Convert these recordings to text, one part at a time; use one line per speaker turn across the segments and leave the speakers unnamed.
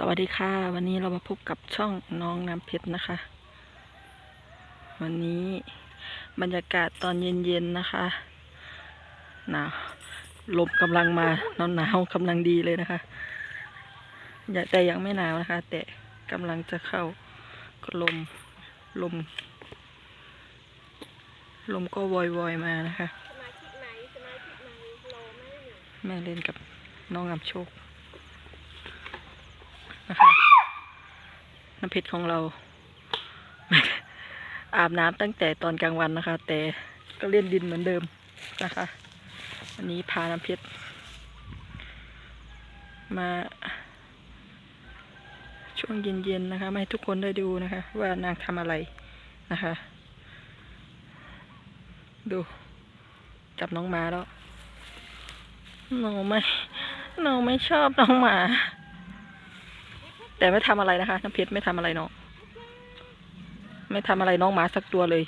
สวัสดีค่ะ วันนี้เรามาพบกับช่องน้องน้ำเพชรนะคะ วันนี้บรรยากาศตอนเย็นๆนะคะหนาวลมกำลังมาหนาวหนาวๆกำลังดีเลยนะคะอย่าแต่ยังไม่หนาวนะคะ แต่กำลังจะเข้าก็ลมลม ลมก็วอยๆมานะคะ
สมาธิไหนสมาธิไหนรอไม่อยู่
แม่เล่นกับน้องงามโชคนะคะ น้ำเพชรของเรา อาบน้ำตั้งแต่ตอนกลางวันนะคะ แต่ก็เล่นดินเหมือนเดิมนะคะวันนี้พาน้ำเพชรมา ช่วงเย็นๆนะคะมาให้ทุกคนได้ดูนะคะ ว่านางทำอะไรนะคะ ดูจับน้องหมาแล้วหนูไม่หนูไม่ชอบน้องหมา แต่ไม่ทำอะไรนะคะน้ำเพชรไม่ทำอะไรน้องไม่ทำอะไรน้องหมาสักตัวเลย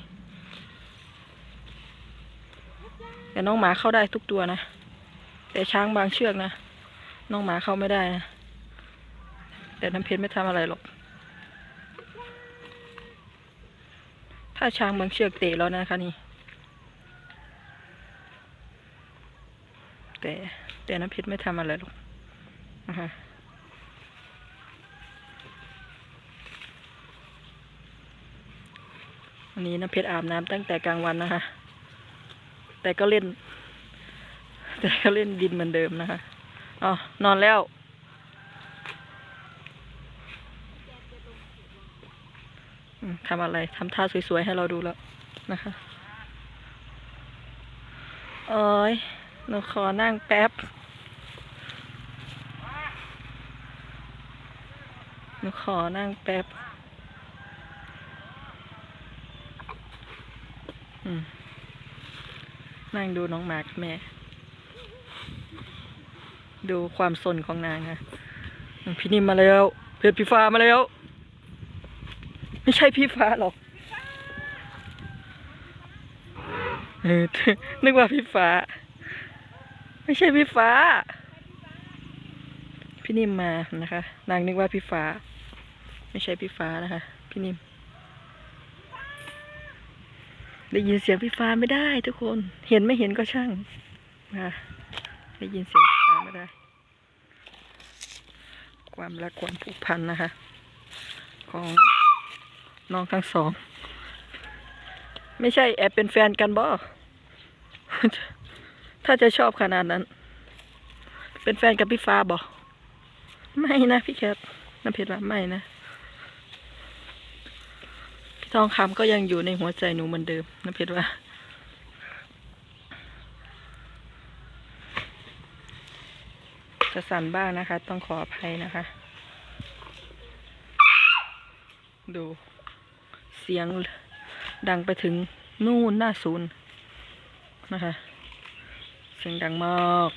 แต่น้องหมาเข้าได้ทุกตัวนะแต่ช้างบางเชือกนะน้องหมาเข้าไม่ได้นะแต่น้ำเพชรไม่ทำอะไรหรอกถ้าช้างบางเชือกเตะแล้วนะคะนี่แต่แต่น้ำเพชรไม่ทำอะไรหรอกนะคะ นนี้น้ำเพชรอาบน้ำตั้งแต่กลางวันนะคะ แต่ก็เล่น แต่ก็เล่นดินเหมือนเดิมนะคะอ๋อนอนแล้ว ทำอะไรทำท่าสวยๆให้เราดูแล้วนะคะโอ้ยหนูขอนั่งแป๊บหนูขอนั่งแป๊บ อืม นั่งดูน้องมากับแม่ ดูความสนของนางค่ะพี่นิ่มมาแล้ว เพชรพี่ฟ้ามาแล้ว ไม่ใช่พี่ฟ้าหรอกเออนึกว่าพี่ฟ้า ไม่ใช่พี่ฟ้า พี่นิ่มมานะคะ นางนึกว่าพี่ฟ้า ไม่ใช่พี่ฟ้านะคะ พี่นิ่ม ได้ยินเสียงพี่ฟ้าไม่ได้ทุกคน เห็นไม่เห็นก็ช่างนะได้ยินเสียงพี่ฟ้าไม่ได้ ความรักความผูกพันนะคะ ของน้องทั้งสอง ไม่ใช่แอบเป็นแฟนกันบ่ถ้าจะชอบขนาดนั้น เป็นแฟนกับพี่ฟ้าบ่ไม่นะพี่แคทน้ำเพชรว่าไม่นะ ทองคำก็ยังอยู่ในหัวใจหนูเหมือนเดิมน้ำเพชรว่า จะสั่นบ้างนะคะ ต้องขออภัยนะคะ ดูเสียงดังไปถึงนู่นหน้าศูนย์นะคะ เสียงดังมาก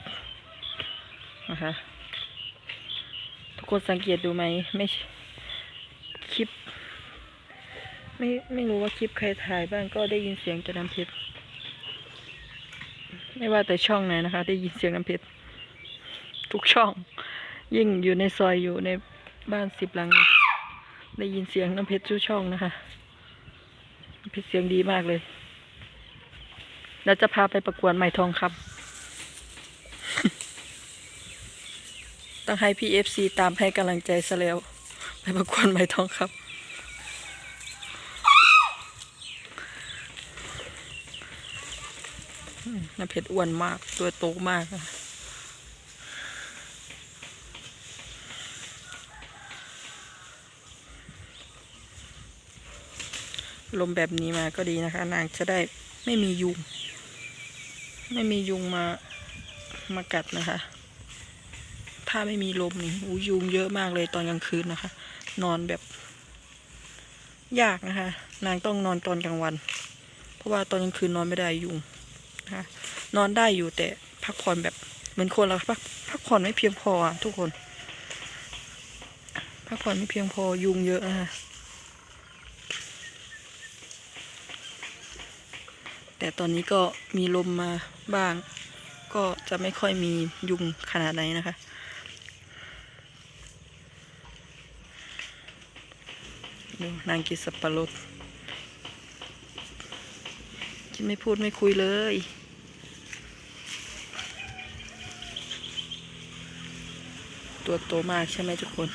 นะคะ ทุกคนสังเกตดูไหมไม่คลิป ไม่ไม่รู้ว่าคลิปใครถ่ายบ้างก็ได้ยินเสียงจะน้ำเพชรไม่ว่าแต่ช่องไหนนะคะ ได้ยินเสียงน้ำเพชรทุกช่อง ยิ่งอยู่ในซอยอยู่ในบ้านสิบหลัง ได้ยินเสียงน้ำเพชรทุกช่องนะคะเพชรเสียงดีมากเลยเราจะพาไปประกวดไหมทองคำต้องให้พี่เอฟซีตามให้กำลังใจซะแล้ว ไปประกวดไหมทองคำอื น้ำเพชรอ้วนมาก ตัวโตมาก ลมแบบนี้มาก็ดีนะคะ นางจะได้ไม่มียุง ไม่มียุงมา มากัดนะคะ ถ้าไม่มีลมนี่อู้ยุงเยอะมากเลยตอนกลางคืนนะคะ นอนแบบ ยากนะคะ นางต้องนอนตอนกลางวัน เพราะว่าตอนกลางคืนนอนไม่ได้ยุง นะคะนอนได้อยู่แต่พักผ่อนแบบเหมือนคนเราพักพักผ่อนไม่เพียงพอทุกคน พักผ่อนไม่เพียงพอยุงเยอะนะคะแต่ตอนนี้ก็มีลมมาบ้าง ก็จะไม่ค่อยมียุงขนาดไหนนะคะ ดูนางกินสับปะรด ไม่พูดไม่คุยเลย ตัวโตมากใช่ไหมทุกคน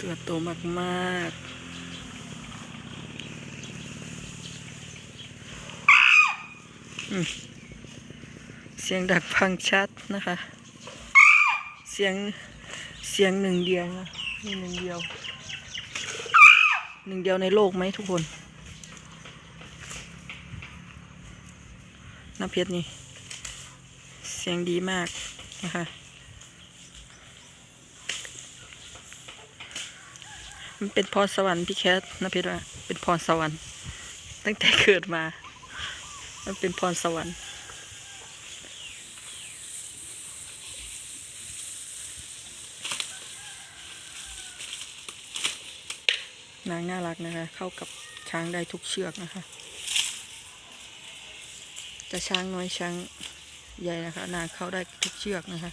ตัวโตมากมากๆเสียงดักฟังชัดนะคะ เสียงเสียงหนึ่งเดียวนะนี่หนึ่งเดียว หนึ่งเดียวในโลกไหมทุกคนน้ำเพชรนี่ เสียงดีมากนะคะมันเป็นพรสวรรค์พี่แคทน้ำเพชรว่าเป็นพรสวรรค์ ตั้งแต่เกิดมา มันเป็นพรสวรรค์ นางน่ารักนะคะ เข้ากับช้างได้ทุกเชือกนะคะ จะช้างน้อยช้างใหญ่นะคะ นางเข้าได้ทุกเชือกนะคะ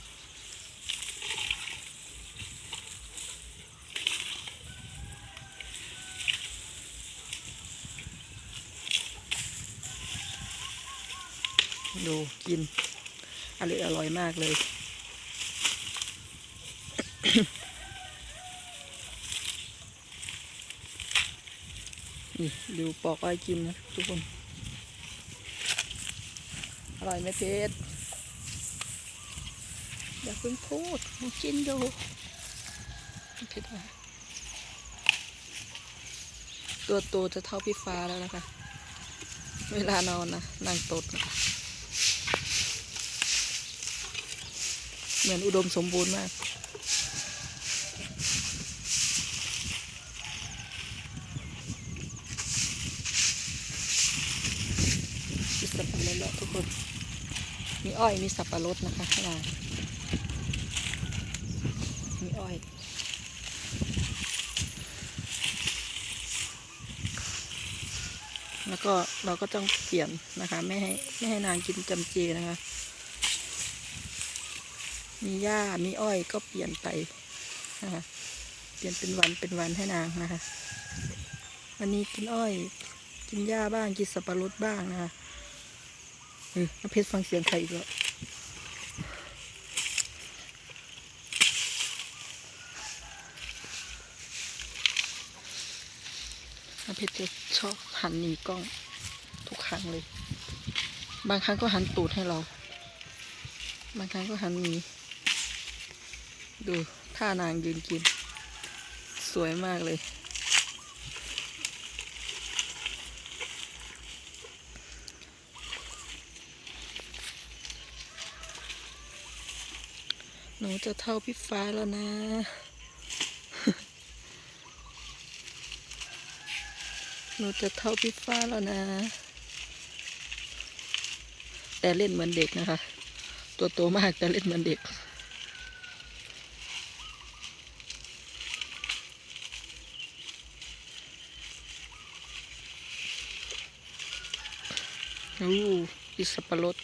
ดูกินอร่อยอร่อยมากเลย นี่ดูปอกอ้อกินนะทุกคน อร่อยไหมเพชรอย่าเพิ่งพูดมันกินอยู่เพชรตัวโตจะเท่าพี่ฟ้าแล้วนะคะ เวลานอนนะนางตดนะเหมือนอุดมสมบูรณ์มาก มีสับปะรดแล้วทุกคน มี อ้อยมีสับปะรดนะคะข้างในมีอ้อยแล้วก็เราก็ต้องเปลี่ยนนะคะ ไม่ให้ไม่ให้นางกินจำเจนะคะ มีหญ้ามีอ้อยก็เปลี่ยนไปนะคะเปลี่ยนเป็นวันเป็นวันให้นางนะคะวันนี้กินอ้อย กินหญ้าบ้างกินสับปะรดบ้างนะคะ น้ำเพชรฟังเสียงใครอีกแล้วเพชรจะชอบหันหนีกล้องทุกครั้งเลย บางครั้งก็หันตูดให้เรา บางครั้งก็หันหนีดูท่านางยืนกิน สวยมากเลย นูจะเท่าพี่ฟ้าแล้วนะ หนูจะเท่าพี่ฟ้าแล้วนะ แต่เล่นเหมือนเด็กนะคะ ตัวโตมากแต่เล่นเหมือนเด็กอู้อิสับปะรด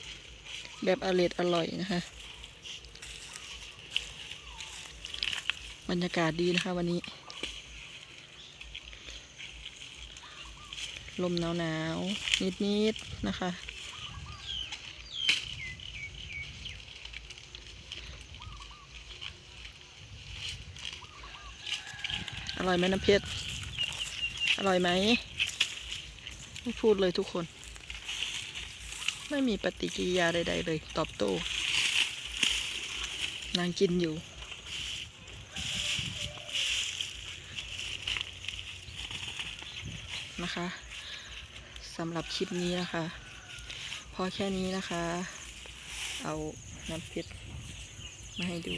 แบบอร่อยอร่อยนะคะ บรรยากาศดีนะคะวันนี้ ลมหนาวหนาวนิดนิดๆนะคะ อร่อยไหมน้ำเพชร อร่อยไหม ไม่พูดเลยทุกคน ไม่มีปฏิกิริยาใดๆเลย ตอบโต้นางกินอยู่ นะคะสำหรับคลิปนี้นะคะ พอแค่นี้นะคะ เอาน้ำเพชรมาให้ดู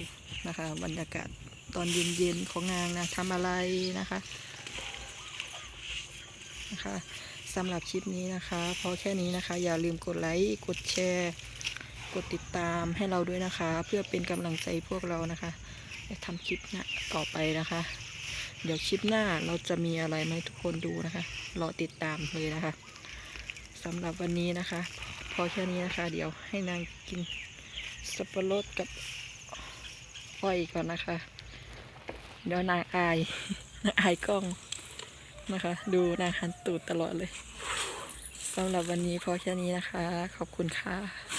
นะคะ บรรยากาศตอนเย็นๆของนางนะทำอะไรนะคะนะคะสำหรับคลิปนี้นะคะ พอแค่นี้นะคะ อย่าลืมกดไลค์กดแชร์ กดติดตามให้เราด้วยนะคะ เพื่อเป็นกำลังใจพวกเรานะคะจะทำคลิปนะต่อไปนะคะ เดี๋ยวคลิปหน้าเราจะมีอะไรมาให้ทุกคนดูนะคะรอติดตามเลยนะคะสำหรับวันนี้นะคะ พอแค่นี้นะคะ เดี๋ยวให้นางกินสับปะรดกับอ้อยก่อนนะคะ เดี๋ยวนางอายนางอายกล้องนะคะ ดูนางหันตูดตลอดเลยสำหรับวันนี้พอแค่นี้นะคะ ขอบคุณค่ะ